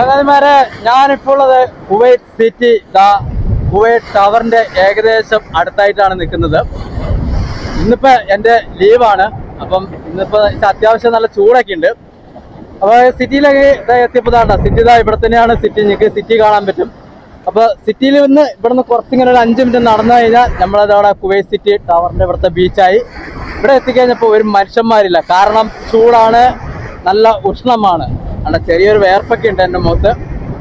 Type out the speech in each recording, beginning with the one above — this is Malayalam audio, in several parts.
ചങ്ങാതിമാരെ ഞാനിപ്പോൾ ഉള്ളത് കുവൈറ്റ് സിറ്റി ദ കുവൈറ്റ് ടവറിന്റെ ഏകദേശം അടുത്തായിട്ടാണ് നിൽക്കുന്നത്. ഇന്നിപ്പോ എന്റെ ലീവാണ്. അപ്പം ഇന്നിപ്പോ അത്യാവശ്യം നല്ല ചൂടൊക്കെ ഉണ്ട്. അപ്പൊ സിറ്റിയിലേക്ക് എത്തിയപ്പോ ദാണ്ട സിറ്റി ഇതാ ഇവിടെ തന്നെയാണ് സിറ്റി. നിങ്ങൾക്ക് സിറ്റി കാണാൻ പറ്റും. അപ്പൊ സിറ്റിയിൽ നിന്ന് ഇവിടെ നിന്ന് കുറച്ചിങ്ങനെ ഒരു അഞ്ച് മിനിറ്റ് നടന്നു കഴിഞ്ഞാൽ നമ്മളതവിടെ കുവൈറ്റ് സിറ്റി ടവറിന്റെ ഇവിടുത്തെ ബീച്ചായി. ഇവിടെ എത്തിക്കഴിഞ്ഞപ്പോൾ ഒരു മനുഷ്യന്മാരില്ല. കാരണം ചൂടാണ് നല്ല ഉഷ്ണമാണ്. അല്ല ചെറിയൊരു വേർപ്പൊക്കെ ഉണ്ട് എന്റെ മുഖത്ത്.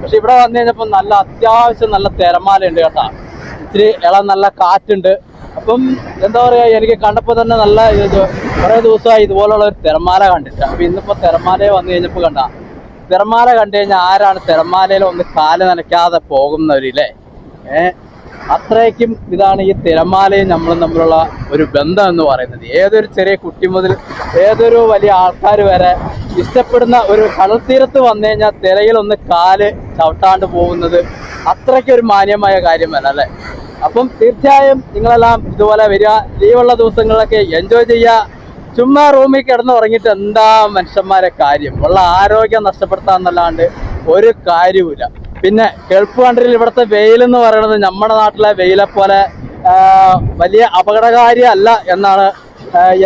പക്ഷെ ഇവിടെ വന്നു കഴിഞ്ഞപ്പോൾ നല്ല അത്യാവശ്യം നല്ല തിരമാലയുണ്ട് കേട്ടോ. ഇത്തിരി ഇളം നല്ല കാറ്റുണ്ട്. അപ്പം എന്താ പറയാ എനിക്ക് കണ്ടപ്പോൾ തന്നെ നല്ല ഇത് കുറേ ദിവസമായി ഇതുപോലുള്ള ഒരു തിരമാല കണ്ടിട്ട്. അപ്പൊ ഇന്നിപ്പോ തിരമാലയെ വന്നു കഴിഞ്ഞപ്പോൾ കണ്ട തിരമാല കണ്ടു കഴിഞ്ഞാൽ ആരാണ് തിരമാലയിൽ ഒന്ന് കാൽ നനയ്ക്കാതെ പോകുന്നവരില്ലേ? ഏഹ് അത്രയ്ക്കും ഇതാണ് ഈ തിരമാലയും നമ്മളും തമ്മിലുള്ള ഒരു ബന്ധം എന്ന് പറയുന്നത്. ഏതൊരു ചെറിയ കുട്ടി മുതൽ ഏതൊരു വലിയ ആൾക്കാർ വരെ ഇഷ്ടപ്പെടുന്ന ഒരു കടൽ തീരത്ത് വന്നു കഴിഞ്ഞാൽ തിരയിൽ ഒന്ന് കാൽ ചവിട്ടാണ്ട് പോകുന്നത് അത്രയ്ക്ക് ഒരു മാന്യമായ കാര്യമല്ല അല്ലേ? അപ്പം തീർച്ചയായും നിങ്ങളെല്ലാം ഇതുപോലെ വരിക ലീവുള്ള ദിവസങ്ങളിലൊക്കെ എൻജോയ് ചെയ്യുക. ചുമ്മാ റൂമിൽ കിടന്ന് ഉറങ്ങിയിട്ട് എന്താ മനുഷ്യന്മാരെ കാര്യം? ഉള്ള ആരോഗ്യം നഷ്ടപ്പെടുത്താന്നല്ലാണ്ട് ഒരു കാര്യവുമില്ല. പിന്നെ ഗൾഫ് കൺട്രിയിൽ ഇവിടുത്തെ വെയിൽ എന്ന് പറയുന്നത് നമ്മുടെ നാട്ടിലെ വെയിലെ പോലെ വലിയ അപകടകാരി അല്ല എന്നാണ്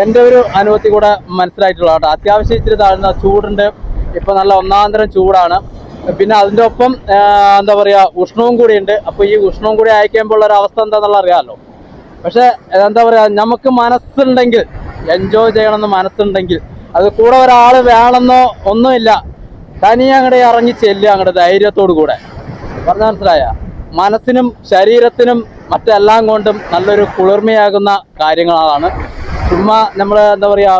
എന്റെ ഒരു അനുഭവത്തിൽ കൂടെ മനസ്സിലായിട്ടുള്ളത് കേട്ടോ. അത്യാവശ്യം ഇച്ചിരി താഴ്ന്ന ചൂടുണ്ട്. ഇപ്പൊ നല്ല ഒന്നാന്തരം ചൂടാണ്. പിന്നെ അതിന്റെ ഒപ്പം എന്താ പറയുക ഉഷ്ണവും കൂടിയുണ്ട് അപ്പോൾ ഈ ഉഷ്ണവും കൂടി അയക്കുമ്പോൾ ഒരു അവസ്ഥ എന്താണെന്നുള്ള അറിയാമല്ലോ. പക്ഷെ എന്താ പറയാ നമുക്ക് മനസ്സുണ്ടെങ്കിൽ എൻജോയ് ചെയ്യണമെന്ന് മനസ്സുണ്ടെങ്കിൽ അത് കൂടെ ഒരാൾ വേണമെന്നോ ഒന്നുമില്ല. തനിയെ അങ്ങോട്ട് ഇറങ്ങി ചെല്ലുക അങ്ങോട്ട് ധൈര്യത്തോടു കൂടെ. പറഞ്ഞ മനസ്സിലായ? മനസ്സിനും ശരീരത്തിനും മറ്റെല്ലാം കൊണ്ടും നല്ലൊരു കുളിർമയാകുന്ന കാര്യങ്ങളാണ്. ചുമ്മാ നമ്മൾ എന്താ പറയാ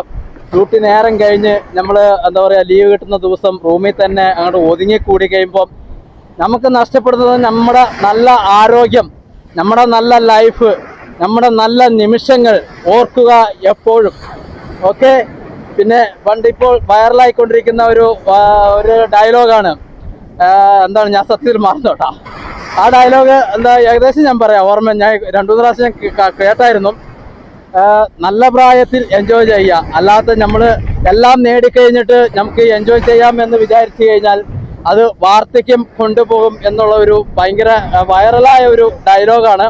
ഡ്യൂട്ടി നേരം കഴിഞ്ഞ് നമ്മൾ എന്താ പറയാ ലീവ് കിട്ടുന്ന ദിവസം റൂമിൽ തന്നെ അങ്ങോട്ട് ഒതുങ്ങി കൂടി കഴിയുമ്പോൾ നമുക്ക് നഷ്ടപ്പെടുന്നത് നമ്മുടെ നല്ല ആരോഗ്യം നമ്മുടെ നല്ല ലൈഫ് നമ്മുടെ നല്ല നിമിഷങ്ങൾ ഓർക്കുക എപ്പോഴും. ഓക്കെ? പിന്നെ പണ്ട് ഇപ്പോൾ വൈറലായിക്കൊണ്ടിരിക്കുന്ന ഒരു ഒരു ഡയലോഗാണ് എന്താണ് ഞാൻ സത്യത്തിൽ മറന്നോട്ടാ. ആ ഡയലോഗ് എന്താ ഏകദേശം ഞാൻ പറയാം ഓർമ്മ ഞാൻ രണ്ടു മൂന്ന് പ്രാവശ്യം കേട്ടായിരുന്നു. നല്ല പ്രായത്തിൽ എൻജോയ് ചെയ്യുക അല്ലാത്ത നമ്മൾ എല്ലാം നേടിക്കഴിഞ്ഞിട്ട് നമുക്ക് എൻജോയ് ചെയ്യാം എന്ന് വിചാരിച്ചു കഴിഞ്ഞാൽ അത് വാർദ്ധക്യം കൊണ്ടുപോകും എന്നുള്ള ഒരു ഭയങ്കര വൈറലായ ഒരു ഡയലോഗാണ്.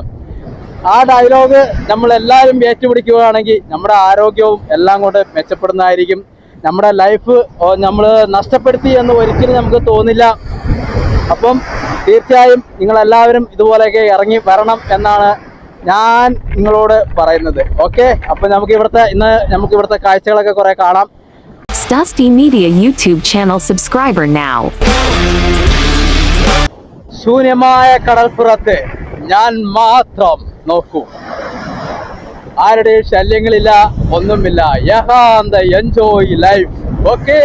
ആ ഡയലോഗ് നമ്മൾ എല്ലാവരും ഏറ്റുപിടിക്കുകയാണെങ്കിൽ നമ്മുടെ ആരോഗ്യവും എല്ലാം കൊണ്ട് മെച്ചപ്പെടുന്നതായിരിക്കും. നമ്മുടെ ലൈഫ് നമ്മൾ നഷ്ടപ്പെടുത്തി എന്ന് ഒരിക്കലും നമുക്ക് തോന്നില്ല. അപ്പം തീർച്ചയായും നിങ്ങളെല്ലാവരും ഇതുപോലെയൊക്കെ ഇറങ്ങി വരണം എന്നാണ് ഞാൻ നിങ്ങളോട് പറയുന്നത്. ഓക്കെ അപ്പം നമുക്ക് ഇവിടുത്തെ ഇന്ന് നമുക്ക് ഇവിടുത്തെ കാഴ്ചകളൊക്കെ കുറെ കാണാം. Dusty Media YouTube channel subscriber now. ശൂന്യമായ കടൽപ്പുറത്ത് ഞാൻ മാത്രം. നോക്കൂ. ആരുടെയും ശല്യങ്ങളില്ല ഒന്നുമില്ല. യഹാന്ത എൻജോയ് ലൈഫ് ഓക്കെ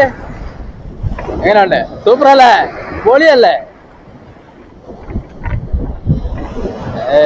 എങ്ങനെയുണ്ട്? സൂപ്പർ അല്ലേ? പൊളിയല്ലേ? ഏ,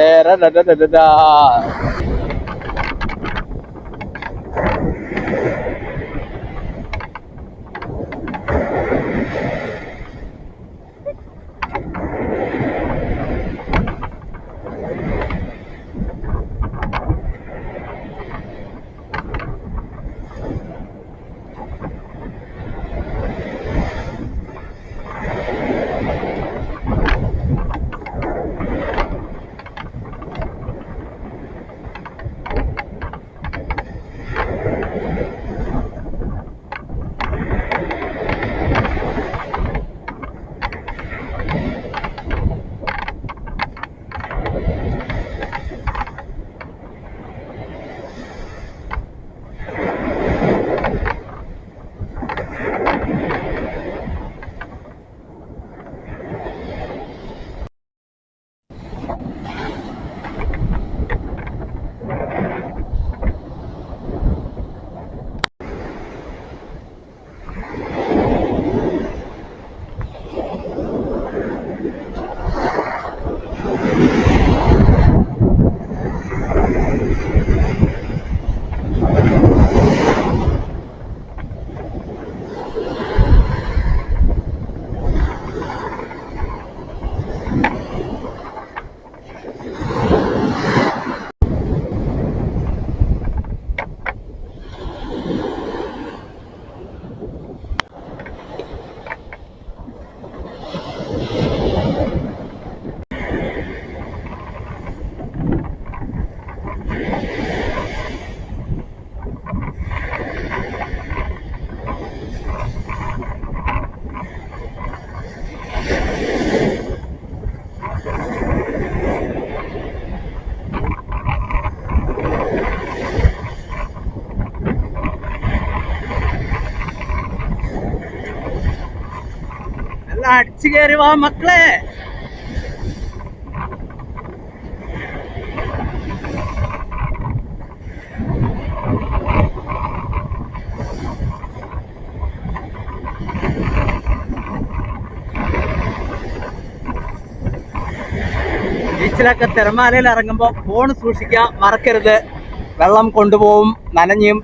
ബീച്ച് കയറി വാ മക്കളെ. ബീച്ചിലൊക്കെ തിരമാലയിൽ ഇറങ്ങുമ്പോൾ ഫോൺ സൂക്ഷിക്കുക മറക്കരുത്. വെള്ളം കൊണ്ടുപോകും നനഞ്ഞും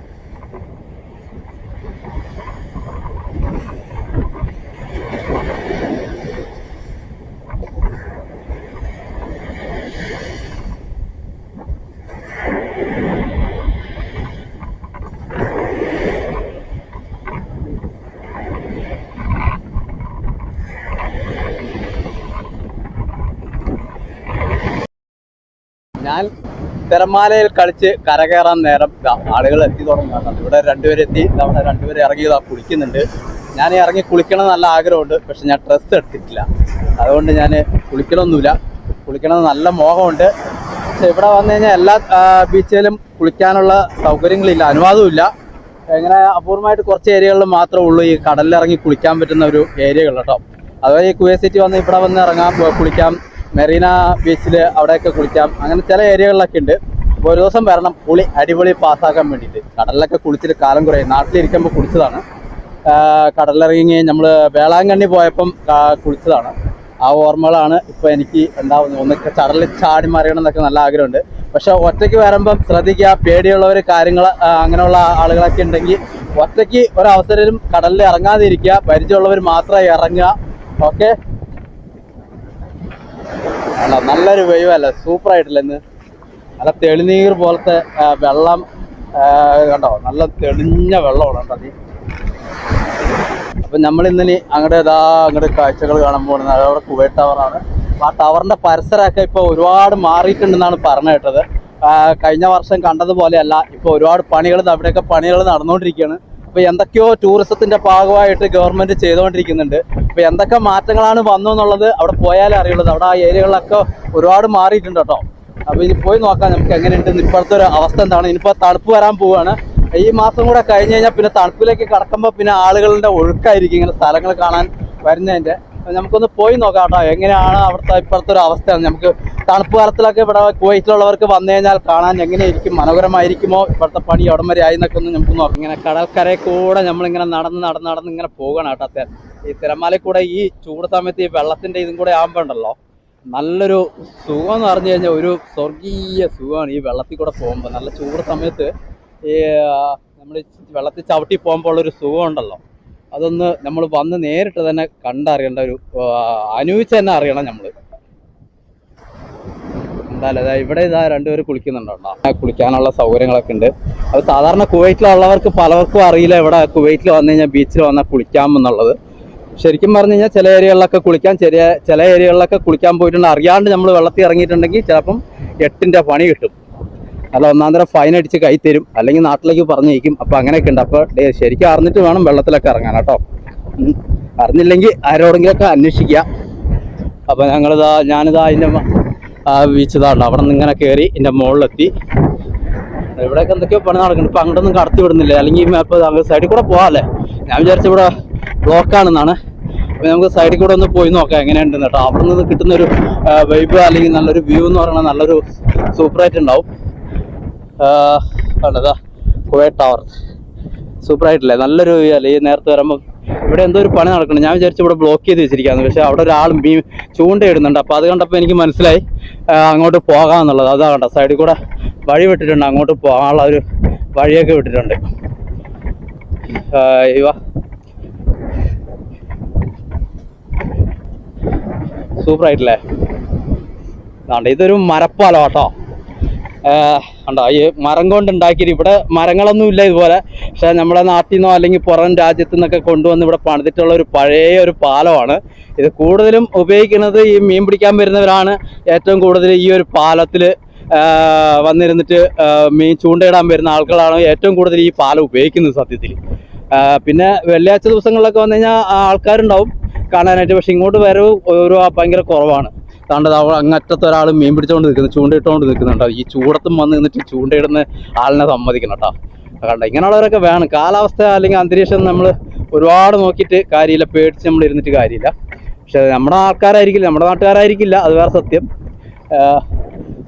ഞാൻ തിരമാലയിൽ കളിച്ച് കരകയറാൻ നേരം ആളുകൾ എത്തി തുടങ്ങുന്നതാണ് ഇവിടെ രണ്ടുപേരെത്തി അവിടെ രണ്ടുപേരും ഇറങ്ങി കുളിക്കുന്നുണ്ട്. ഞാൻ ഇറങ്ങി കുളിക്കണം നല്ല ആഗ്രഹമുണ്ട്. പക്ഷെ ഞാൻ ഡ്രസ്സ് എടുത്തിട്ടില്ല. അതുകൊണ്ട് ഞാൻ കുളിക്കണമൊന്നുമില്ല കുളിക്കണം നല്ല മോഹമുണ്ട്. പക്ഷെ ഇവിടെ വന്നു കഴിഞ്ഞാൽ എല്ലാ ബീച്ചിലും കുളിക്കാനുള്ള സൗകര്യങ്ങളില്ല. അനുവാദമില്ല ഇങ്ങനെ അപൂർവമായിട്ട് കുറച്ച് ഏരിയകളിൽ മാത്രമേ ഉള്ളൂ ഈ കടലിൽ ഇറങ്ങി കുളിക്കാൻ പറ്റുന്ന ഒരു ഏരിയകൾ കേട്ടോ. അതുപോലെ ഈ കുവേ സിറ്റി വന്ന് ഇവിടെ വന്ന് ഇറങ്ങാം കുളിക്കാം. മെറീന ബീച്ചിൽ അവിടെയൊക്കെ കുളിക്കാം. അങ്ങനെ ചില ഏരിയകളിലൊക്കെ ഉണ്ട്. ഒരു ദിവസം വരണം. പുളി അടിപൊളി പാസ്സാക്കാൻ വേണ്ടിയിട്ട്. കടലിലൊക്കെ കുളിച്ചിട്ട് കാലം കുറേ നാട്ടിലിരിക്കുമ്പോൾ കുളിച്ചതാണ്. കടലിറങ്ങി നമ്മൾ വേളാങ്കണ്ണി പോയപ്പം കുളിച്ചതാണ്. ആ ഓർമ്മകളാണ് ഇപ്പോൾ എനിക്ക് ഉണ്ടാവുന്നത്. ഒന്നൊക്കെ കടലിൽ ചാടി മറിയണം എന്നൊക്കെ നല്ല ആഗ്രഹമുണ്ട്. പക്ഷെ ഒറ്റയ്ക്ക് വരുമ്പം ശ്രദ്ധിക്കുക പേടിയുള്ളവർ കാര്യങ്ങൾ അങ്ങനെയുള്ള ആളുകളൊക്കെ ഉണ്ടെങ്കിൽ ഒറ്റയ്ക്ക് ഒരവസരം കടലിൽ ഇറങ്ങാതിരിക്കുക. പരിചയമുള്ളവർ മാത്രമായി ഇറങ്ങുക. ഓക്കെ? അല്ല നല്ലൊരു വൈവ് അല്ല? സൂപ്പർ ആയിട്ടില്ല ഇന്ന്? നല്ല തെളിനീർ പോലത്തെ വെള്ളം കണ്ടോ? നല്ല തെളിഞ്ഞ വെള്ളമാണ് കേട്ടോ നീ അപ്പൊ നമ്മൾ ഇന്നലെ അങ്ങോട്ട് ഏതാ അങ്ങോട്ട് കാഴ്ചകൾ കാണാൻ പോകുന്നത്? അതവിടെ കുവൈറ്റ് ടവറാണ് ആ ടവറിന്റെ പരിസരമൊക്കെ ഇപ്പൊ ഒരുപാട് മാറിയിട്ടുണ്ടെന്നാണ് പറഞ്ഞു കേട്ടത്. കഴിഞ്ഞ വർഷം കണ്ടതുപോലെയല്ല ഇപ്പൊ ഒരുപാട് പണികൾ അവിടെയൊക്കെ പണികൾ നടന്നുകൊണ്ടിരിക്കുകയാണ്. അപ്പൊ എന്തൊക്കെയോ ടൂറിസത്തിന്റെ ഭാഗമായിട്ട് ഗവൺമെന്റ് ചെയ്തുകൊണ്ടിരിക്കുന്നുണ്ട്. അപ്പൊ എന്തൊക്കെ മാറ്റങ്ങളാണ് വന്നു എന്നുള്ളത് അവിടെ പോയാലേ അറിയുള്ളത് അവിടെ ആ ഏരിയകളിലൊക്കെ ഒരുപാട് മാറിയിട്ടുണ്ട് കേട്ടോ. അപ്പൊ ഇനി പോയി നോക്കാം നമുക്ക് എങ്ങനെയുണ്ട് ഇപ്പോഴത്തെ ഒരു അവസ്ഥ എന്താണ്? ഇനിയിപ്പോ തണുപ്പ് വരാൻ പോവാണ്. ഈ മാസം കൂടെ കഴിഞ്ഞു കഴിഞ്ഞാൽ പിന്നെ തണുപ്പിലേക്ക് കടക്കുമ്പോൾ പിന്നെ ആളുകളുടെ ഒഴുക്കായിരിക്കും ഇങ്ങനെ സ്ഥലങ്ങൾ കാണാൻ വരുന്നതിന്റെ. നമുക്കൊന്ന് പോയി നോക്കാം കേട്ടോ എങ്ങനെയാണ് അവിടുത്തെ ഇപ്പോഴത്തെ ഒരു അവസ്ഥ? നമുക്ക് തണുപ്പ് കാലത്തിലൊക്കെ ഇവിടെ കുവൈറ്റിലുള്ളവർക്ക് വന്നു കഴിഞ്ഞാൽ കാണാൻ എങ്ങനെയായിരിക്കും മനോഹരമായിരിക്കുമോ? ഇവിടുത്തെ പണി എവിടം വരെ ആയി എന്നൊക്കെ ഒന്ന് നമുക്ക് നോക്കാം. ഇങ്ങനെ കടൽക്കരയിൽ കൂടെ നമ്മളിങ്ങനെ നടന്ന് നടന്ന് നടന്ന് ഇങ്ങനെ പോകണം കേട്ടോ. ഈ തിരമാലയിൽ കൂടെ ഈ ചൂട് സമയത്ത് ഈ വെള്ളത്തിന്റെ ഇതും കൂടെ ആകുമ്പോണ്ടല്ലോ നല്ലൊരു സുഖം എന്ന് പറഞ്ഞു കഴിഞ്ഞാൽ ഒരു സ്വർഗീയ സുഖമാണ് ഈ വെള്ളത്തിൽ കൂടെ പോകുമ്പോൾ നല്ല ചൂട് സമയത്ത് ഈ നമ്മൾ വെള്ളത്തിൽ ചവിട്ടി പോകുമ്പോൾ ഉള്ളൊരു സുഖം ഉണ്ടല്ലോ. അതൊന്ന് നമ്മൾ വന്ന് നേരിട്ട് തന്നെ കണ്ടറിയേണ്ട ഒരു അനുഭവിച്ച് തന്നെ അറിയണം നമ്മൾ എന്തായാലും അതായത് ഇവിടെ ഇതാ രണ്ടുപേർ കുളിക്കുന്നുണ്ടോ കുളിക്കാനുള്ള സൗകര്യങ്ങളൊക്കെ ഉണ്ട്. അത് സാധാരണ കുവൈറ്റിലുള്ളവർക്ക് പലർക്കും അറിയില്ല ഇവിടെ കുവൈറ്റിൽ വന്നു കഴിഞ്ഞാൽ ബീച്ചിൽ വന്നാൽ കുളിക്കാം എന്നുള്ളത് ശരിക്കും പറഞ്ഞു കഴിഞ്ഞാൽ ചില ഏരിയകളിലൊക്കെ കുളിക്കാൻ ചെറിയ ചില ഏരിയകളിലൊക്കെ കുളിക്കാൻ പോയിട്ടുണ്ട്. അറിയാണ്ട് നമ്മൾ വെള്ളത്തിൽ ഇറങ്ങിയിട്ടുണ്ടെങ്കിൽ ചിലപ്പം എട്ടിന്റെ പണി കിട്ടും. അല്ല ഒന്നാം തരം ഫൈൻ അടിച്ച് കൈ തരും. അല്ലെങ്കിൽ നാട്ടിലേക്ക് പറഞ്ഞേക്കും അപ്പോൾ അങ്ങനെയൊക്കെ ഉണ്ട്. അപ്പോൾ ഡേ ശരിക്കും അറിഞ്ഞിട്ട് വേണം വെള്ളത്തിലൊക്കെ ഇറങ്ങാൻ കേട്ടോ. അറിഞ്ഞില്ലെങ്കിൽ ആരോടെങ്കിലൊക്കെ അന്വേഷിക്കുക. അപ്പോൾ ഞങ്ങളിതാ ഞാനിതാ അതിന്റെ ആ ബീച്ച് അവിടെ നിന്ന് ഇങ്ങനെ കയറി എന്റെ മുകളിലെത്തി. ഇവിടെയൊക്കെ എന്തൊക്കെയോ പണി നടക്കുന്നുണ്ട്. ഇപ്പം അങ്ങോട്ടൊന്നും കടത്തി വിടുന്നില്ല. അല്ലെങ്കിൽ സൈഡിൽ കൂടെ പോകാമല്ലേ ഞാൻ വിചാരിച്ച ഇവിടെ ബ്ലോക്കാണെന്നാണ് അപ്പോൾ നമുക്ക് സൈഡിൽ കൂടെ ഒന്ന് പോയി നോക്കാം. എങ്ങനെയുണ്ടെന്ന് കേട്ടോ. അവിടെ നിന്ന് കിട്ടുന്ന ഒരു വൈബ് അല്ലെങ്കിൽ നല്ലൊരു വ്യൂ എന്ന് പറയുന്നത് നല്ലൊരു സൂപ്പറായിട്ട് ഉണ്ടാവും. കണ്ടതാ കുവൈറ്റ് ടവർ. സൂപ്പറായിട്ടില്ലേ? നല്ലൊരു വ്യൂ അല്ലേ ഈ നേരത്തെ വരുമ്പം? ഇവിടെ എന്തോ ഒരു പണി നടക്കണം ഞാൻ വിചാരിച്ചു ഇവിടെ ബ്ലോക്ക് ചെയ്ത് വെച്ചിരിക്കുകയാണ് പക്ഷേ അവിടെ ഒരാൾ മീൻ ചൂണ്ടയിടുന്നുണ്ട് അപ്പോൾ അത് കണ്ടപ്പോൾ എനിക്ക് മനസ്സിലായി അങ്ങോട്ട് പോകാമെന്നുള്ളത് അതാ കണ്ട സൈഡിൽ കൂടെ വഴി വിട്ടിട്ടുണ്ട്. അങ്ങോട്ട് പോകാനുള്ള ഒരു വഴിയൊക്കെ വിട്ടിട്ടുണ്ട്. സൂപ്പർ ആണ്ട് ഇതൊരു മരപ്പാലം കേട്ടോ. കണ്ടോ? ഈ മരം കൊണ്ട് ഉണ്ടാക്കിയിട്ട് ഇവിടെ മരങ്ങളൊന്നും ഇല്ല ഇതുപോലെ. പക്ഷെ നമ്മുടെ നാട്ടിൽ നിന്നോ അല്ലെങ്കിൽ പുറം രാജ്യത്തു നിന്നൊക്കെ കൊണ്ടുവന്ന് ഇവിടെ പണിതിട്ടുള്ള ഒരു പഴയ ഒരു പാലമാണ്. ഇത് കൂടുതലും ഉപയോഗിക്കുന്നത് ഈ മീൻ പിടിക്കാൻ വരുന്നവരാണ്. ഏറ്റവും കൂടുതൽ ഈ ഒരു പാലത്തിൽ വന്നിരുന്നിട്ട് മീൻ ചൂണ്ടയിടാൻ വരുന്ന ആളുകളാണ് ഏറ്റവും കൂടുതൽ ഈ പാലം ഉപയോഗിക്കുന്നത് സത്യത്തിൽ. പിന്നെ വെള്ളിയാഴ്ച ദിവസങ്ങളിലൊക്കെ വന്നു കഴിഞ്ഞാൽ ആൾക്കാരുണ്ടാവും കാണാനായിട്ട്. പക്ഷെ ഇങ്ങോട്ട് വരവ് ഒരു ഭയങ്കര കുറവാണ്. താണ്ടത് അവ അങ്ങറ്റത്തെ ഒരാൾ മീൻ പിടിച്ചുകൊണ്ട് നിൽക്കുന്നു ചൂണ്ടയിട്ടുകൊണ്ട് നിൽക്കുന്നുണ്ടോ. ഈ ചൂടത്തും വന്ന് നിന്നിട്ട് ചൂണ്ടയിടുന്ന ആളിനെ സമ്മതിക്കണം കേട്ടോ. കണ്ട ഇങ്ങനെയുള്ളവരൊക്കെ വേണം. കാലാവസ്ഥ അല്ലെങ്കിൽ അന്തരീക്ഷം നമ്മൾ ഒരുപാട് നോക്കിയിട്ട് കാര്യമില്ല. പേടിച്ച് നമ്മൾ ഇരുന്നിട്ട് കാര്യമില്ല. പക്ഷെ നമ്മുടെ ആൾക്കാരായിരിക്കില്ല നമ്മുടെ നാട്ടുകാരായിരിക്കില്ല. അത് വേറെ സത്യം.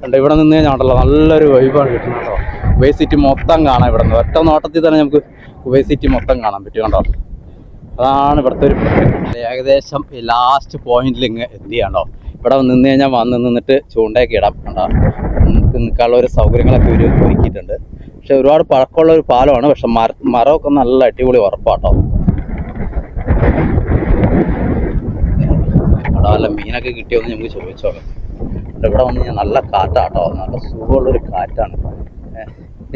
കണ്ട ഇവിടെ നിന്ന് കഴിഞ്ഞാൽ ഉണ്ടല്ലോ നല്ലൊരു വൈബാണ് കിട്ടുന്നത് കേട്ടോ. ഉബൈ സിറ്റി മൊത്തം കാണാം ഇവിടെ നിന്ന്. ഒറ്റ നോട്ടത്തിൽ തന്നെ നമുക്ക് ഉബൈ സിറ്റി മൊത്തം കാണാൻ പറ്റും കണ്ടോ. അതാണ് ഇവിടുത്തെ ഒരു ഏകദേശം ലാസ്റ്റ് പോയിന്റിൽ ഇങ്ങ് എന്ത് എത്തിയാണ്ടോ ഇവിടെ നിന്ന് കഴിഞ്ഞാൽ വന്ന് നിന്നിട്ട് ചൂണ്ടയൊക്കെ ഇടാം. കണ്ടോ? നമുക്ക് നിൽക്കാനുള്ള ഒരു സൗകര്യങ്ങളൊക്കെ ഇവർ ഒരുക്കിയിട്ടുണ്ട്. പക്ഷെ ഒരുപാട് പഴക്കമുള്ള ഒരു പാലമാണ്. പക്ഷെ മര മരമൊക്കെ നല്ല അടിപൊളി ഉറപ്പാട്ടോ. അവിടെ മീനൊക്കെ കിട്ടിയോന്ന് നമുക്ക് ചോദിച്ചോളാം. ഇവിടെ വന്ന് കഴിഞ്ഞാൽ നല്ല കാറ്റാട്ടോ. നല്ല സുഖമുള്ളൊരു കാറ്റാണ്.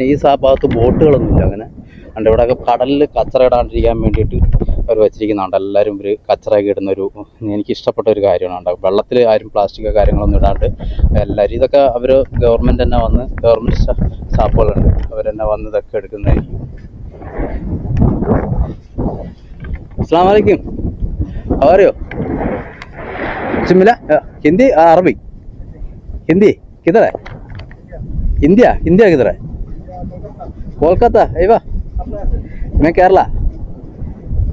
ഈ ഭാഗത്ത് ബോട്ടുകളൊന്നുമില്ല അങ്ങനെ. അതുകൊണ്ട് ഇവിടെ കടലിൽ കച്ചറ ഇടാണ്ടിരിക്കാൻ വേണ്ടിയിട്ട് അവർ വെച്ചിരിക്കുന്നുണ്ട് എല്ലാവരും ഒരു കച്ചറയൊക്കെ ഇടുന്ന ഒരു എനിക്ക് ഇഷ്ടപ്പെട്ട ഒരു കാര്യമാണ് വെള്ളത്തിൽ ആരും പ്ലാസ്റ്റിക്കോ കാര്യങ്ങളൊന്നും ഇടാണ്ട് എല്ലാവരും ഇതൊക്കെ അവർ ഗവൺമെൻറ് തന്നെ വന്ന് ഗവൺമെൻറ് സ്റ്റാഫുകളുണ്ട് അവർ തന്നെ വന്ന് ഇതൊക്കെ എടുക്കുന്നതായിരിക്കും അസ്സാം വലൈക്കും അറിയോ मिला हिंदी आ, अरबी हिंदी किधर है इंडिया इंडिया किधर है कोलकाता है वाह मैं केरला।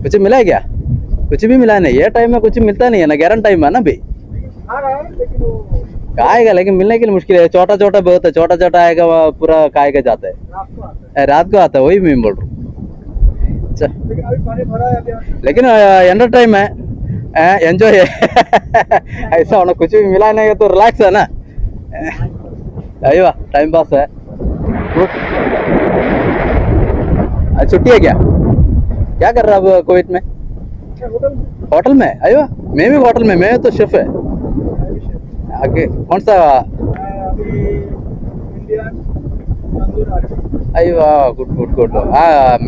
कुछ मिला है क्या? कुछ भी मिला नहीं ये टाइम में कुछ मिलता नहीं है ना ग्यारह टाइम है ना भाई। आएगा लेकिन मिलने के लिए मुश्किल है। छोटा छोटा बहुत है छोटा छोटा आएगा वो पूरा खाए का जाता है। रात को आता है। वही मैं बोल रहा हूँ। अच्छा। लेकिन एंडर टाइम है एंजॉय है। ऐसा होना कुछ भी मिला नहीं है तो रिलैक्स है ना। अयो टाइम पास है. आज छुट्टी है क्या? क्या कर रहा है अब कुवैत में? होटल में? अयो मैं भी होटल में मैं तो शेफ है। आगे कौन सा? अयो गुड गुड गुड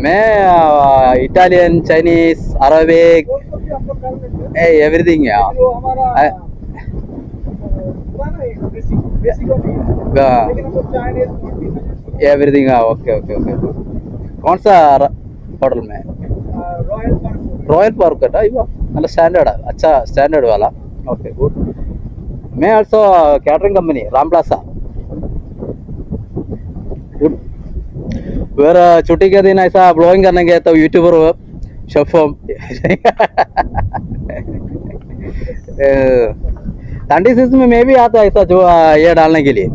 मैं इटालियन चाइनीज़ अरबिक एवरीथिंग है हाँ। एवरीथिंग हाँ। ओके ओके ओके कौन सा होटल में? रॉयल पार्क है अयो मतलब स्टैंडर्ड अच्छा स्टैंडर्ड वाला। ओके गुड मैं also catering company Ram plaza good where छुट्टी के दिन ऐसा ब्लॉगिंग करने गए तो यूट्यूबर हो शेफ ठंडी सीज़न में मैं भी आता ऐसा जो ये डालने के लिए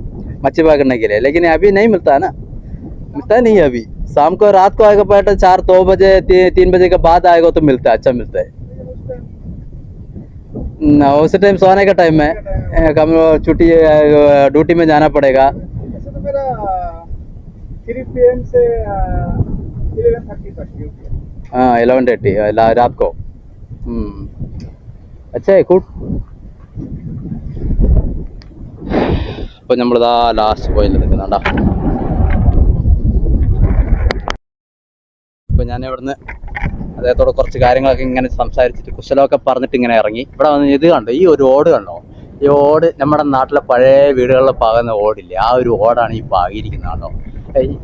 मच्छी पकड़ने के लिए लेकिन अभी नहीं मिलता है ना। मिलता नहीं है अभी शाम को रात को आएगा बैठा चार दो बजे ती, तीन बजे के बाद आएगा तो मिलता है अच्छा मिलता है ना उस टाइम सोने का टाइम है अ, कम छुट्टी अ, ड्यूटी में जाना पड़ेगा वैसे तो मेरा थ्री पी एम से इलेवन थर्टी तक ड्यूटी है हाँ इलेवन थर्टी रात को हम्म अच्छा है गुड അപ്പോൾ നമ്മളിതാ ലാസ്റ്റ് പോയിന്റ് നിൽക്കുന്നുണ്ടോ അപ്പോൾ ഞാൻ ഇവിടുന്ന് അദ്ദേഹത്തോട് കുറച്ച് കാര്യങ്ങളൊക്കെ ഇങ്ങനെ സംസാരിച്ചിട്ട് കുശലമൊക്കെ പറഞ്ഞിട്ട് ഇങ്ങനെ ഇറങ്ങി. ഇവിടെ വന്ന് ഇത് കണ്ടോ? ഈ ഒരു ഓട് കണ്ടോ? ഈ ഓട് നമ്മുടെ നാട്ടിലെ പഴയ വീടുകളിൽ പാകുന്ന ഓടില്ലേ? ആ ഒരു ഓടാണ് ഈ പാകിയിരിക്കുന്നത് കണ്ടോ?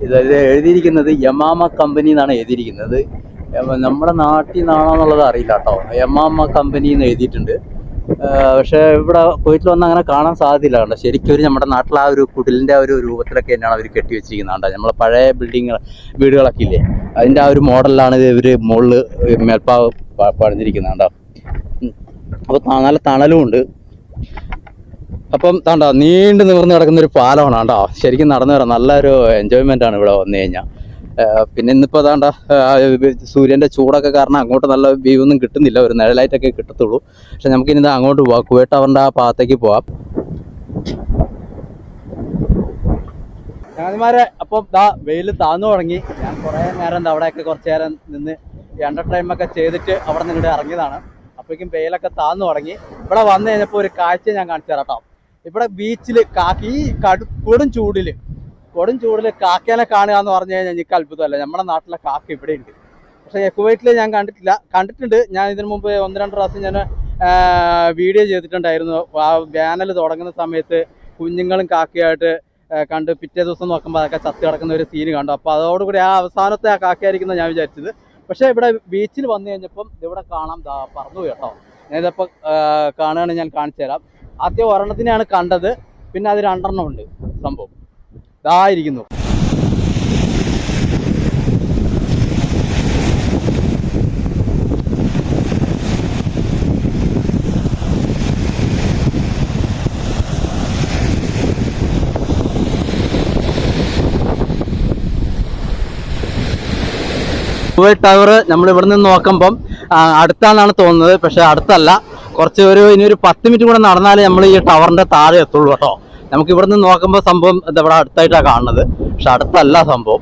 ഇത് എഴുതിയിരിക്കുന്നത് യമാമ കമ്പനി എന്നാണ് എഴുതിയിരിക്കുന്നത്. നമ്മുടെ നാട്ടിൽ നിന്നാണോ എന്നുള്ളത് അറിയില്ല കേട്ടോ. യമാമ കമ്പനി എന്ന് എഴുതിയിട്ടുണ്ട്. പക്ഷേ ഇവിടെ കുവൈറ്റിൽ വന്ന് അങ്ങനെ കാണാൻ സാധ്യതയില്ല കണ്ടോ? ശരിക്കും ഒരു നമ്മുടെ നാട്ടിലെ ആ ഒരു കുടിലിന്റെ ആ ഒരു രൂപത്തിലൊക്കെ തന്നെയാണ് അവർ കെട്ടി വെച്ചിരിക്കുന്നത് കണ്ടോ? നമ്മളെ പഴയ ബിൽഡിങ് വീടുകളൊക്കെ ഇല്ലേ? അതിന്റെ ആ ഒരു മോഡലാണ് ഇവർ മുകളിൽ മേൽപ്പാവ് പണിഞ്ഞിരിക്കുന്നത് കണ്ടോ. അപ്പോൾ നല്ല തണലും ഉണ്ട്. അപ്പം താണ്ടോ നീണ്ടു നിവർന്ന് കിടക്കുന്ന ഒരു പാലമാണ് കേട്ടോ ശരിക്കും നടന്നു വരാം നല്ലൊരു എൻജോയ്മെന്റ് ആണ് ഇവിടെ വന്നു കഴിഞ്ഞാൽ പിന്നെ ഇന്നിപ്പോൾ അതാണ്ട സൂര്യന്റെ ചൂടൊക്കെ കാരണം അങ്ങോട്ട് നല്ല വ്യൂ ഒന്നും കിട്ടുന്നില്ല. ഒരു നിഴലായിട്ടൊക്കെ കിട്ടത്തുള്ളൂ. പക്ഷെ നമുക്കിനി ഇത് അങ്ങോട്ട് പോവാം. കുവൈറ്റ് ആ ഭാഗത്തേക്ക് പോവാം. ഞാനിമാരെ അപ്പം വെയിൽ താന്നു തുടങ്ങി. ഞാൻ കുറേ നേരം അവിടെയൊക്കെ കുറച്ച് നേരം നിന്ന് എന്റർ ഒക്കെ ചെയ്തിട്ട് അവിടെ നിന്ന് ഇങ്ങോട്ട് ഇറങ്ങിയതാണ്. അപ്പോഴേക്കും വെയിലൊക്കെ താന്നു തുടങ്ങി. ഇവിടെ വന്നു കഴിഞ്ഞപ്പോൾ ഒരു കാഴ്ച ഞാൻ കാണിച്ചു തരാം കേട്ടോ. ഇവിടെ ബീച്ചിൽ കാക്കി കടു കൊടും ചൂടിൽ കൊടും ചൂടിൽ കാക്കേനെ കാണുക എന്ന് പറഞ്ഞു കഴിഞ്ഞാൽ എനിക്ക് അത്ഭുതമല്ല. നമ്മുടെ നാട്ടിലെ കാക്ക ഇവിടെ ഉണ്ട് പക്ഷേ കുവൈറ്റിൽ ഞാൻ കണ്ടിട്ടില്ല. കണ്ടിട്ടുണ്ട്. ഞാൻ ഇതിനു മുമ്പ് ഒന്ന് രണ്ട് പ്രാവശ്യം ഞാൻ വീഡിയോ ചെയ്തിട്ടുണ്ടായിരുന്നു. ആ വേനൽ തുടങ്ങുന്ന സമയത്ത് കുഞ്ഞുങ്ങളും കാക്കയായിട്ട് കണ്ട് പിറ്റേ ദിവസം നോക്കുമ്പോൾ അതൊക്കെ ചത്തി കിടക്കുന്ന ഒരു സീന് കണ്ടു. അപ്പോൾ അതോടുകൂടി ആ അവസാനത്തെ ആ കാക്കയായിരിക്കുന്ന ഞാൻ വിചാരിച്ചത്. പക്ഷേ ഇവിടെ ബീച്ചിൽ വന്നു കഴിഞ്ഞപ്പം ഇവിടെ കാണാം. ഞാൻ കേട്ടോ ഞാനിതപ്പോൾ കാണുകയാണെങ്കിൽ ഞാൻ കാണിച്ചു തരാം. ആദ്യം ഒരെണ്ണത്തിനെയാണ് കണ്ടത്. പിന്നെ അത് രണ്ടെണ്ണം ഉണ്ട്. സംഭവം. ഇതായിരിക്കുന്നു. ടവർ നമ്മൾ ഇവിടെ നിന്ന് നോക്കുമ്പം അടുത്താണെന്നാണ് തോന്നുന്നത്. പക്ഷെ അടുത്തല്ല. കുറച്ച് ഒരു ഇനി ഒരു പത്ത് മിനിറ്റ് കൂടെ നടന്നാലേ നമ്മൾ ഈ ടവറിന്റെ താഴെ എത്തുള്ളൂ കേട്ടോ. നമുക്ക് ഇവിടെ നിന്ന് നോക്കുമ്പോൾ സംഭവം ഇവിടെ അടുത്തായിട്ടാണ് കാണുന്നത്. പക്ഷെ അടുത്തല്ല സംഭവം.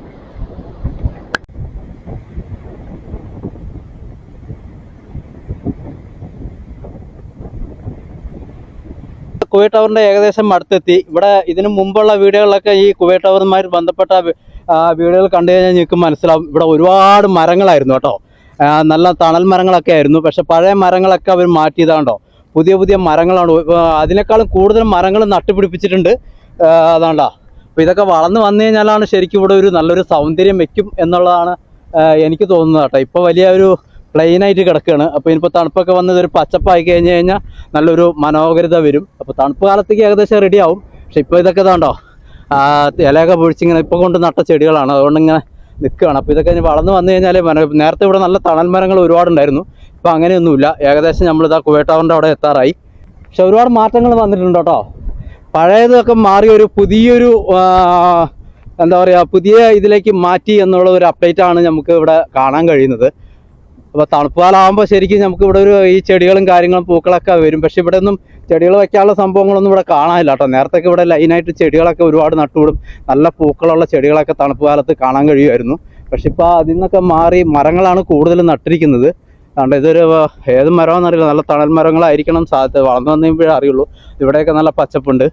കുവൈറ്റ് ടവറിന്റെ ഏകദേശം അടുത്തെത്തി. ഇവിടെ ഇതിനു മുമ്പുള്ള വീഡിയോകളിലൊക്കെ ഈ കുവൈറ്റ് ടവറുമായി ബന്ധപ്പെട്ട വീഡിയോകൾ കണ്ടു കഴിഞ്ഞാൽ നിങ്ങൾക്ക് മനസ്സിലാവും. ഇവിടെ ഒരുപാട് മരങ്ങളായിരുന്നു കേട്ടോ. നല്ല തണൽ മരങ്ങളൊക്കെ ആയിരുന്നു. പക്ഷെ പഴയ മരങ്ങളൊക്കെ അവർ മാറ്റിയതാണ്ടോ പുതിയ പുതിയ മരങ്ങളാണ്. അതിനേക്കാളും കൂടുതൽ മരങ്ങൾ നട്ടുപിടിപ്പിച്ചിട്ടുണ്ട്. അതാണ്ടാ. അപ്പോൾ ഇതൊക്കെ വളർന്നു വന്നു കഴിഞ്ഞാലാണ് ശരിക്കും ഇവിടെ ഒരു നല്ലൊരു സൗന്ദര്യം വെക്കും എന്നുള്ളതാണ് എനിക്ക് തോന്നുന്നത് കേട്ടോ. ഇപ്പോൾ വലിയ ഒരു പ്ലെയിൻ ആയിട്ട് കിടക്കുകയാണ് അപ്പോൾ ഇനിയിപ്പോൾ തണുപ്പൊക്കെ വന്ന് ഇതൊരു പച്ചപ്പായി കഴിഞ്ഞ് കഴിഞ്ഞാൽ നല്ലൊരു മനോഹരിത വരും. അപ്പോൾ തണുപ്പ് കാലത്തേക്ക് ഏകദേശം റെഡി ആവും. പക്ഷെ ഇപ്പോൾ ഇതൊക്കെ ഇതാണ്ടോ ഇലയൊക്കെ പൊഴിച്ചിങ്ങനെ ഇപ്പോൾ കൊണ്ട് നട്ട ചെടികളാണ്. അതുകൊണ്ട് ഇങ്ങനെ നിൽക്കുകയാണ്. അപ്പോൾ ഇതൊക്കെ ഇനി വളർന്നു വന്നു കഴിഞ്ഞാൽ നേരത്തെ ഇവിടെ നല്ല തണൽ മരങ്ങൾ ഒരുപാടുണ്ടായിരുന്നു. ഇപ്പോൾ അങ്ങനെയൊന്നുമില്ല. ഏകദേശം നമ്മളിതാ കുവേട്ടാവറിന്റെ അവിടെ എത്താറായി. പക്ഷെ ഒരുപാട് മാറ്റങ്ങൾ വന്നിട്ടുണ്ട് കേട്ടോ. പഴയതൊക്കെ മാറി ഒരു പുതിയൊരു എന്താ പറയുക പുതിയ ഇതിലേക്ക് മാറ്റി എന്നുള്ള ഒരു അപ്ഡേറ്റ് ആണ് നമുക്ക് ഇവിടെ കാണാൻ കഴിയുന്നത്. അപ്പോൾ തണുപ്പ് കാലമാകുമ്പോൾ ശരിക്കും നമുക്ക് ഇവിടെ ഒരു ഈ ചെടികളും കാര്യങ്ങളും പൂക്കളൊക്കെ വരും. പക്ഷെ ഇവിടെ ഒന്നും ചെടികൾ വെക്കാനുള്ള സംഭവങ്ങളൊന്നും ഇവിടെ കാണാനില്ല കേട്ടോ. നേരത്തെ ഇവിടെ ലൈനായിട്ട് ചെടികളൊക്കെ ഒരുപാട് നട്ടുവിടും നല്ല പൂക്കളുള്ള ചെടികളൊക്കെ തണുപ്പ് കാലത്ത് കാണാൻ കഴിയുമായിരുന്നു. പക്ഷെ ഇപ്പോൾ അതിൽ നിന്നൊക്കെ മാറി മരങ്ങളാണ് കൂടുതലും നട്ടിരിക്കുന്നത്. അതുകൊണ്ട് ഇതൊരു ഏത് മരമാണെന്ന് അറിയില്ല നല്ല തണൽ മരങ്ങളായിരിക്കണം. സാധ്യത വളർന്നു വന്നു അറിയുള്ളൂ. ഇവിടെയൊക്കെ നല്ല പച്ചപ്പുണ്ട്.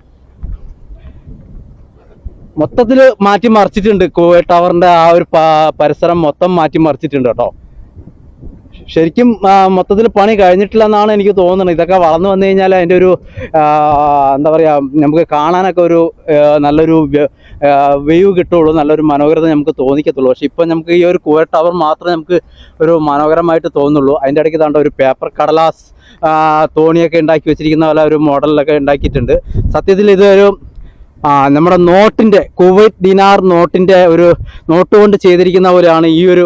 മൊത്തത്തിൽ മാറ്റി മറിച്ചിട്ടുണ്ട്. കുവൈറ്റ് ടവറിന്റെ ആ ഒരു പരിസരം മൊത്തം മാറ്റി മറിച്ചിട്ടുണ്ട് കേട്ടോ. ശരിക്കും മൊത്തത്തിൽ പണി കഴിഞ്ഞിട്ടില്ല എന്നാണ് എനിക്ക് തോന്നുന്നത്. ഇതൊക്കെ വളർന്നു വന്നു കഴിഞ്ഞാൽ അതിന്റെ ഒരു എന്താ പറയുക നമുക്ക് കാണാനൊക്കെ ഒരു നല്ലൊരു വ്യൂ കിട്ടുള്ളൂ നല്ലൊരു മനോഹരത നമുക്ക് തോന്നിക്കത്തുള്ളൂ. പക്ഷെ ഇപ്പം നമുക്ക് ഈ ഒരു കുവർ ടവർ മാത്രമേ നമുക്ക് ഒരു മനോഹരമായിട്ട് തോന്നുള്ളൂ അതിന്റെ ഇടയ്ക്ക് താണ്ട ഒരു പേപ്പർ കടലാസ് തോണിയൊക്കെ ഉണ്ടാക്കി വെച്ചിരിക്കുന്ന പോലെ ഒരു മോഡലിലൊക്കെ ഉണ്ടാക്കിയിട്ടുണ്ട്. സത്യത്തിൽ ഇതൊരു നമ്മുടെ നോട്ടിന്റെ കുവൈറ്റ് ദിനാർ നോട്ടിന്റെ ഒരു നോട്ട് കൊണ്ട് ചെയ്തിരിക്കുന്ന പോലെയാണ് ഈ ഒരു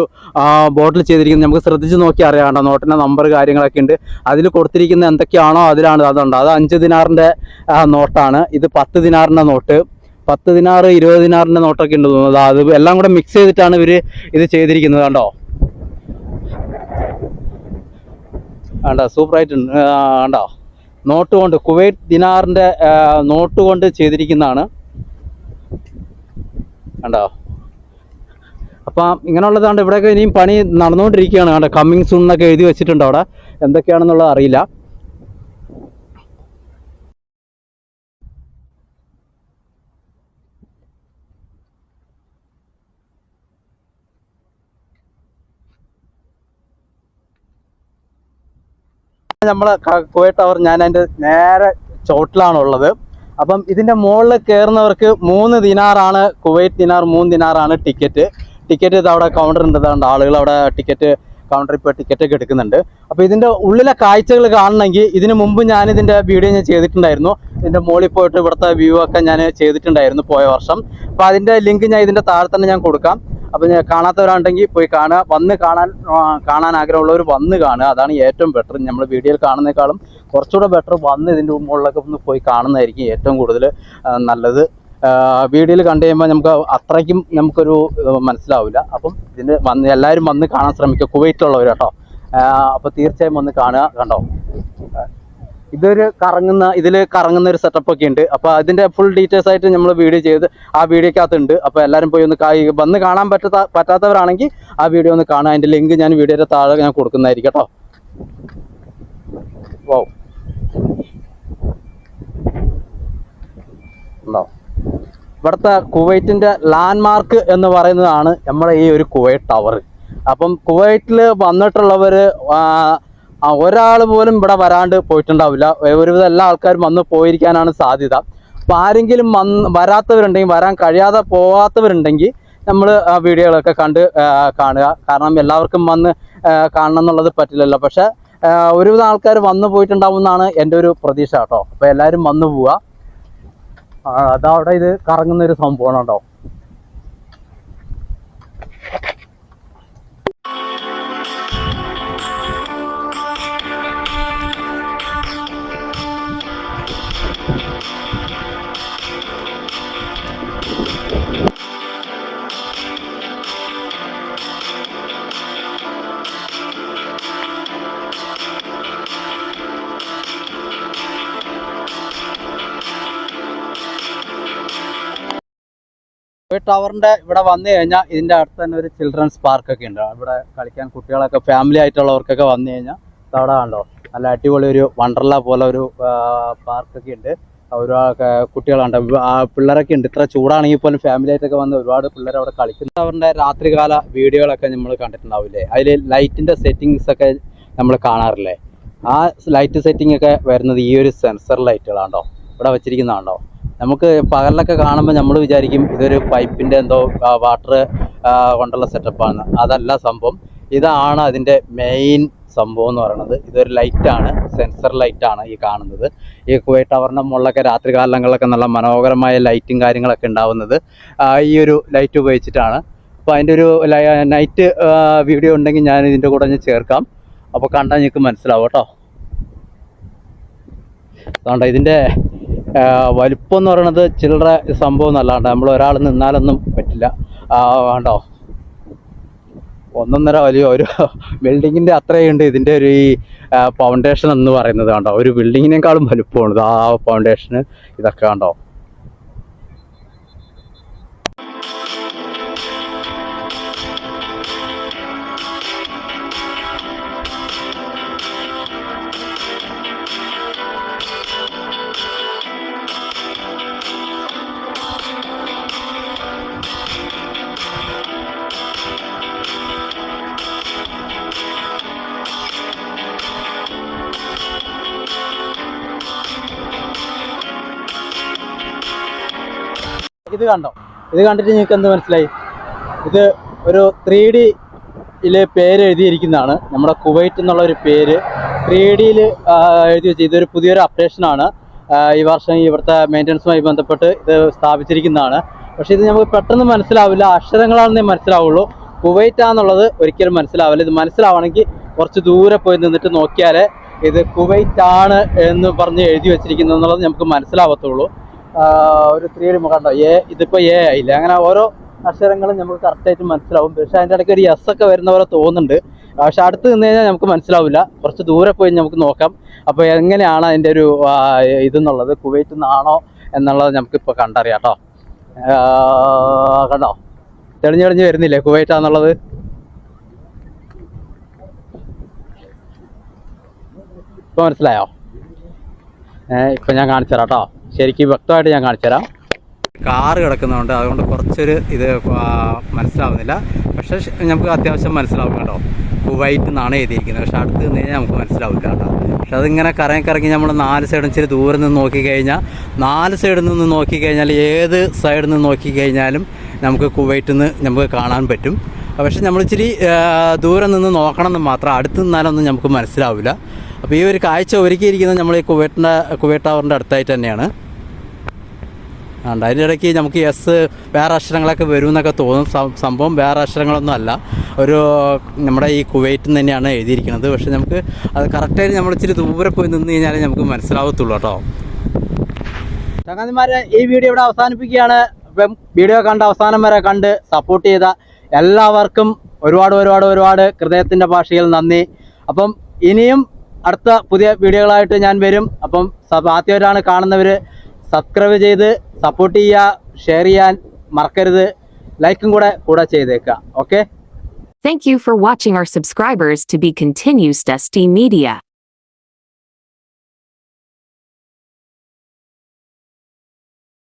ബോട്ടിൽ ചെയ്തിരിക്കുന്നത്. നമുക്ക് ശ്രദ്ധിച്ച് നോക്കി അറിയാണ്ടോ നോട്ടിന്റെ നമ്പർ കാര്യങ്ങളൊക്കെ ഉണ്ട്. അതിൽ കൊടുത്തിരിക്കുന്ന എന്തൊക്കെയാണോ അതിലാണ് അതുണ്ട്. അത് അഞ്ച് ദിനാറിന്റെ ആ, നോട്ടാണ്. ഇത് പത്ത് ദിനാറിന്റെ നോട്ട്. പത്ത് ദിനാറ് ഇരുപത് ദിനാറിന്റെ നോട്ടൊക്കെ ഉണ്ട് തോന്നുന്നത് അത് എല്ലാം കൂടെ മിക്സ് ചെയ്തിട്ടാണ് ഇവർ ഇത് ചെയ്തിരിക്കുന്നത് കണ്ടോ? വേണ്ട സൂപ്പറായിട്ടുണ്ട് കണ്ടോ? നോട്ട് കൊണ്ട് കുവൈറ്റ് ദിനാറിന്റെ ആ, നോട്ട് കൊണ്ട് ചെയ്തിരിക്കുന്നതാണ്. കണ്ടോ? അപ്പം ഇങ്ങനെയുള്ളതാണ് ഇവിടെയൊക്കെ ഇനിയും പണി നടന്നുകൊണ്ടിരിക്കുകയാണ്. കണ്ടോ കമ്മിങ് സൂൺ എന്നൊക്കെ എഴുതി വെച്ചിട്ടുണ്ട് അവിടെ. എന്തൊക്കെയാണെന്നുള്ളത് അറിയില്ല. നമ്മളെ കോയ ടവർ ഞാൻ അതിന്റെ നേരെ ചോട്ടിലാണ് ഉള്ളത് അപ്പം ഇതിന്റെ മുകളിൽ കയറുന്നവർക്ക് മൂന്ന് ദിനാറാണ് കുവൈറ്റ് ദിനാർ മൂന്ന് ദിനാറാണ് ടിക്കറ്റ്. ടിക്കറ്റ് അവിടെ കൗണ്ടർ ഉണ്ട്. ആളുകൾ അവിടെ ടിക്കറ്റ് കൗണ്ടറിൽ പോയി ടിക്കറ്റ് ഒക്കെ എടുക്കുന്നുണ്ട്. അപ്പോൾ ഇതിന്റെ ഉള്ളിലെ കാഴ്ചകൾ കാണണമെങ്കിൽ ഇതിന് മുമ്പ് ഞാൻ ഇതിന്റെ വീഡിയോ ഞാൻ ചെയ്തിട്ടുണ്ടായിരുന്നു. ഇതിന്റെ മുകളിൽ പോയിട്ട് ഇവിടുത്തെ വ്യൂ ഒക്കെ ഞാൻ ചെയ്തിട്ടുണ്ടായിരുന്നു പോയ വർഷം. അപ്പോൾ അതിന്റെ ലിങ്ക് ഞാൻ ഇതിന്റെ താഴെ തന്നെ ഞാൻ കൊടുക്കാം. അപ്പോൾ ഞാൻ കാണാത്തവരുണ്ടെങ്കിൽ പോയി കാണുക. വന്ന് കാണാൻ കാണാൻ ആഗ്രഹമുള്ളവർ വന്ന് കാണുക. അതാണ് ഏറ്റവും ബെറ്റർ നമ്മൾ വീഡിയോയിൽ കാണുന്നേക്കാളും കുറച്ചുകൂടെ ബെറ്റർ വന്ന് ഇതിന്റെ മുകളിലൊക്കെ ഒന്ന് പോയി കാണുന്നതായിരിക്കും ഏറ്റവും കൂടുതൽ നല്ലത്. വീഡിയോയിൽ കണ്ടു കഴിയുമ്പോൾ നമുക്ക് അത്രയ്ക്കും നമുക്കൊരു മനസ്സിലാവില്ല. അപ്പം ഇതിന്റെ വന്ന് എല്ലാവരും വന്ന് കാണാൻ ശ്രമിക്കുക. കുവൈറ്റുള്ളവർ കേട്ടോ. അപ്പോൾ തീർച്ചയായും വന്ന് കാണുക കണ്ടോ? ഇതൊരു കറങ്ങുന്ന ഇതിൽ കറങ്ങുന്ന ഒരു സെറ്റപ്പ് ഒക്കെ ഉണ്ട്. അപ്പോൾ അതിന്റെ ഫുൾ ഡീറ്റെയിൽസ് ആയിട്ട് നമ്മൾ വീഡിയോ ചെയ്ത് ആ വീഡിയോക്കകത്ത് ഉണ്ട്. അപ്പോൾ എല്ലാവരും പോയി ഒന്ന് വന്ന് കാണാൻ പറ്റാത്ത പറ്റാത്തവരാണെങ്കിൽ ആ വീഡിയോ ഒന്ന് കാണുക അതിന്റെ ലിങ്ക് ഞാൻ വീഡിയോയുടെ താഴെ ഞാൻ കൊടുക്കുന്നതായിരിക്കും കേട്ടോ. വൗ ഉണ്ടോ? ഇവിടുത്തെ കുവൈറ്റിന്റെ ലാൻഡ്മാർക്ക് എന്ന് പറയുന്നതാണ് നമ്മുടെ ഈ ഒരു കുവൈറ്റ് ടവർ അപ്പം കുവൈറ്റിൽ വന്നിട്ടുള്ളവര് ഒരാൾ പോലും ഇവിടെ വരാണ്ട് പോയിട്ടുണ്ടാവില്ല. ഒരുവിധം എല്ലാ ആൾക്കാരും വന്ന് പോയിരിക്കാനാണ് സാധ്യത. അപ്പം ആരെങ്കിലും വന്ന് വരാത്തവരുണ്ടെങ്കിൽ വരാൻ കഴിയാതെ പോകാത്തവരുണ്ടെങ്കിൽ നമ്മൾ ആ വീഡിയോകളൊക്കെ കണ്ട് കാണുക. കാരണം എല്ലാവർക്കും വന്ന് കാണണം എന്നുള്ളത് പറ്റില്ലല്ലോ. പക്ഷെ ആ, ഒരുവിധം ആൾക്കാർ വന്നു പോയിട്ടുണ്ടാവും എന്നാണ് എന്റെ ഒരു പ്രതീക്ഷ കേട്ടോ. അപ്പോൾ എല്ലാവരും വന്നു പോവുക. ആ, അതവിടെ ഇത് കറങ്ങുന്ന ഒരു സംഭവമാണ് കേട്ടോ. ടവറിന്റെ ഇവിടെ വന്നു കഴിഞ്ഞാൽ ഇതിന്റെ അടുത്ത് തന്നെ ഒരു ചിൽഡ്രൻസ് പാർക്ക് ഒക്കെ ഉണ്ട്. ഇവിടെ കളിക്കാൻ കുട്ടികളൊക്കെ ഫാമിലി ആയിട്ടുള്ളവർക്കൊക്കെ വന്നു കഴിഞ്ഞാൽ അവിടെ കണ്ടോ നല്ല അടിപൊളി ഒരു വണ്ടർല പോലെ ഒരു പാർക്ക് ഒക്കെ ഉണ്ട്. ഒരുപാട് കുട്ടികളുണ്ട് പിള്ളേരൊക്കെ ഉണ്ട്. ഇത്ര ചൂടാണെങ്കിൽ പോലും ഫാമിലി ആയിട്ടൊക്കെ വന്ന് ഒരുപാട് പിള്ളേർ അവിടെ കളിക്കുന്നു. അവരുടെ രാത്രികാല വീഡിയോകളൊക്കെ നമ്മൾ കണ്ടിട്ടുണ്ടാവില്ലേ? അതിൽ ലൈറ്റിന്റെ സെറ്റിങ്സ് ഒക്കെ നമ്മൾ കാണാറില്ലേ? ആ ലൈറ്റ് സെറ്റിംഗ് ഒക്കെ വരുന്നത് ഈ ഒരു സെൻസർ ലൈറ്റുകളാണ്ടോ ഇവിടെ വെച്ചിരിക്കുന്നതാണ്ടോ നമുക്ക് പകലിലൊക്കെ കാണുമ്പോൾ നമ്മൾ വിചാരിക്കും ഇതൊരു പൈപ്പിന്റെ എന്തോ വാട്ടർ കൊണ്ടുള്ള സെറ്റപ്പാണ്. അതല്ല സംഭവം. ഇതാണ് അതിന്റെ മെയിൻ സംഭവം എന്ന് പറയുന്നത്. ഇതൊരു ലൈറ്റാണ് സെൻസർ ലൈറ്റാണ് ഈ കാണുന്നത്. ഈ കുവൈറ്റ് ടവറിന്റെ മുകളിലൊക്കെ രാത്രി കാലങ്ങളിലൊക്കെ നല്ല മനോഹരമായ ലൈറ്റും കാര്യങ്ങളൊക്കെ ഉണ്ടാവുന്നത് ഈ ഒരു ലൈറ്റ് ഉപയോഗിച്ചിട്ടാണ്. അപ്പോൾ അതിന്റെ ഒരു നൈറ്റ് വീഡിയോ ഉണ്ടെങ്കിൽ ഞാൻ ഇതിന്റെ കൂടെ ഞാൻ ചേർക്കാം. അപ്പോൾ കണ്ടാൽ നിങ്ങൾക്ക് മനസ്സിലാവും കേട്ടോ. അതുകൊണ്ട് ഇതിന്റെ വലിപ്പം എന്ന് പറയുന്നത് ചില്ലറ സംഭവം എന്നല്ലാണ്ട് നമ്മൾ ഒരാൾ നിന്നാലൊന്നും പറ്റില്ല. വേണ്ടോ? ഒന്നൊന്നര വലിയ ഒരു ബിൽഡിങ്ങിന്റെ അത്രയുണ്ട് ഇതിന്റെ ഒരു ഈ ഫൗണ്ടേഷൻ എന്ന് പറയുന്നത് കണ്ടോ? ഒരു ബിൽഡിങ്ങിനേക്കാളും വലുപ്പമാണ്. ആ ഫൗണ്ടേഷന് ഇതൊക്കെ കണ്ടോ? ഇത് കണ്ടോ? ഇത് കണ്ടിട്ട് നിങ്ങൾക്ക് എന്ത് മനസ്സിലായി? ഇത് ഒരു ത്രീ ഡിയിലെ പേര് എഴുതിയിരിക്കുന്നതാണ്. നമ്മുടെ കുവൈറ്റ് എന്നുള്ള ഒരു പേര്. ത്രീ ഡിയിൽ എഴുതി വെച്ച് ഇതൊരു പുതിയൊരു അപ്ഡേഷനാണ് ഈ വർഷം ഇവിടുത്തെ മെയിന്റനൻസുമായി ബന്ധപ്പെട്ട് ഇത് സ്ഥാപിച്ചിരിക്കുന്നതാണ്. പക്ഷേ ഇത് നമുക്ക് പെട്ടെന്ന് മനസ്സിലാവില്ല. അക്ഷരങ്ങളാണെന്നേ മനസ്സിലാവുള്ളൂ. കുവൈറ്റ് ആണെന്നുള്ളത് ഒരിക്കലും മനസ്സിലാവില്ല. ഇത് മനസ്സിലാവണമെങ്കിൽ കുറച്ച് ദൂരെ പോയി നിന്നിട്ട് നോക്കിയാലേ ഇത് കുവൈറ്റ് ആണ് എന്ന് പറഞ്ഞ് എഴുതി വെച്ചിരിക്കുന്നത് എന്നുള്ളത് നമുക്ക് മനസ്സിലാവത്തുള്ളൂ. ഒരു ത്രീ കണ്ടോ? എ ഇതിപ്പോ എ ആയില്ല? അങ്ങനെ ഓരോ അക്ഷരങ്ങളും നമുക്ക് കറക്റ്റായിട്ട് മനസ്സിലാവും. പക്ഷെ അതിന്റെ ഇടയ്ക്ക് ഒരു എസ് ഒക്കെ വരുന്ന പോലെ തോന്നുന്നുണ്ട്. പക്ഷെ അടുത്ത് നിന്ന് കഴിഞ്ഞാൽ നമുക്ക് മനസ്സിലാവില്ല. കുറച്ച് ദൂരെ പോയി നമുക്ക് നോക്കാം. അപ്പോൾ എങ്ങനെയാണ് അതിന്റെ ഒരു ഇതെന്നുള്ളത് കുവൈറ്റ് നിന്നാണോ എന്നുള്ളത് നമുക്കിപ്പോൾ കണ്ടറിയാം കേട്ടോ കണ്ടോ? തെളിഞ്ഞു തെളിഞ്ഞ് വരുന്നില്ലേ കുവൈറ്റാന്നുള്ളത് ഇപ്പോൾ മനസ്സിലായോ? ഏഹ് ഇപ്പം ഞാൻ കാണിച്ചു തരാം കേട്ടോ ശരിക്കും വ്യക്തമായിട്ട് ഞാൻ കാണിച്ചു തരാം. കാറ് കിടക്കുന്നതുകൊണ്ട് അതുകൊണ്ട് കുറച്ചൊരു ഇത് മനസ്സിലാവുന്നില്ല. പക്ഷേ നമുക്ക് അത്യാവശ്യം മനസ്സിലാവും കേട്ടോ. കുവൈറ്റ് എന്നാണ് എഴുതിയിരിക്കുന്നത്. പക്ഷെ അടുത്ത് നിന്ന് കഴിഞ്ഞാൽ നമുക്ക് മനസ്സിലാവില്ല കേട്ടോ. പക്ഷെ അതിങ്ങനെ കറങ്ങി കറങ്ങി നമ്മൾ നാല് സൈഡും ഇച്ചിരി ദൂരെ നിന്ന് നോക്കിക്കഴിഞ്ഞാൽ നാല് സൈഡിൽ നിന്ന് നോക്കിക്കഴിഞ്ഞാൽ ഏത് സൈഡിൽ നിന്ന് നോക്കിക്കഴിഞ്ഞാലും നമുക്ക് കുവൈറ്റിൽ നിന്ന് നമുക്ക് കാണാൻ പറ്റും. പക്ഷെ നമ്മൾ ഇച്ചിരി ദൂരെ നിന്ന് നോക്കണം എന്ന് മാത്രം അടുത്ത് നിന്നാലൊന്നും നമുക്ക് മനസ്സിലാവില്ല. അപ്പോൾ ഈ ഒരു കാഴ്ച ഒരുക്കിയിരിക്കുന്നത് നമ്മൾ ഈ കുവൈറ്റിന്റെ കുവൈറ്റ് ടവറിന്റെ അടുത്തായിട്ട് തന്നെയാണ്. ഉണ്ട് അതിന്റെ ഇടയ്ക്ക് നമുക്ക് എസ് വേറെ അക്ഷരങ്ങളൊക്കെ വരും എന്നൊക്കെ തോന്നും സംഭവം വേറെ അക്ഷരങ്ങളൊന്നും അല്ല. ഒരു നമ്മുടെ ഈ കുവൈറ്റിൽ തന്നെയാണ് എഴുതിയിരിക്കുന്നത്. പക്ഷേ നമുക്ക് അത് കറക്റ്റായിട്ട് നമ്മൾ ഇച്ചിരി ദൂരെ പോയി നിന്ന് കഴിഞ്ഞാലേ നമുക്ക് മനസ്സിലാവത്തുള്ളൂ കേട്ടോ. ചങ്ങാതിമാരെ ഈ വീഡിയോ ഇവിടെ അവസാനിപ്പിക്കുകയാണ്. വീഡിയോ കണ്ട് അവസാനം വരെ കണ്ട് സപ്പോർട്ട് ചെയ്ത എല്ലാവർക്കും ഒരുപാട് ഒരുപാട് ഒരുപാട് ഹൃദയത്തിന്റെ ഭാഷയിൽ നന്ദി. അപ്പം ഇനിയും അടുത്ത പുതിയ വീഡിയോകളായിട്ട് ഞാൻ വരും. അപ്പം ആദ്യമായിട്ടാണ് കാണുന്നവർ സബ്സ്ക്രൈബ് ചെയ്ത് സപ്പോർട്ട് ചെയ്യുക ഷെയർ ചെയ്യാൻ മറക്കരുത്. ലൈക്കും കൂടെ കൂടെ ചെയ്തേക്കുക. Okay Thank you for watching our subscribers to be continues Dusty Media.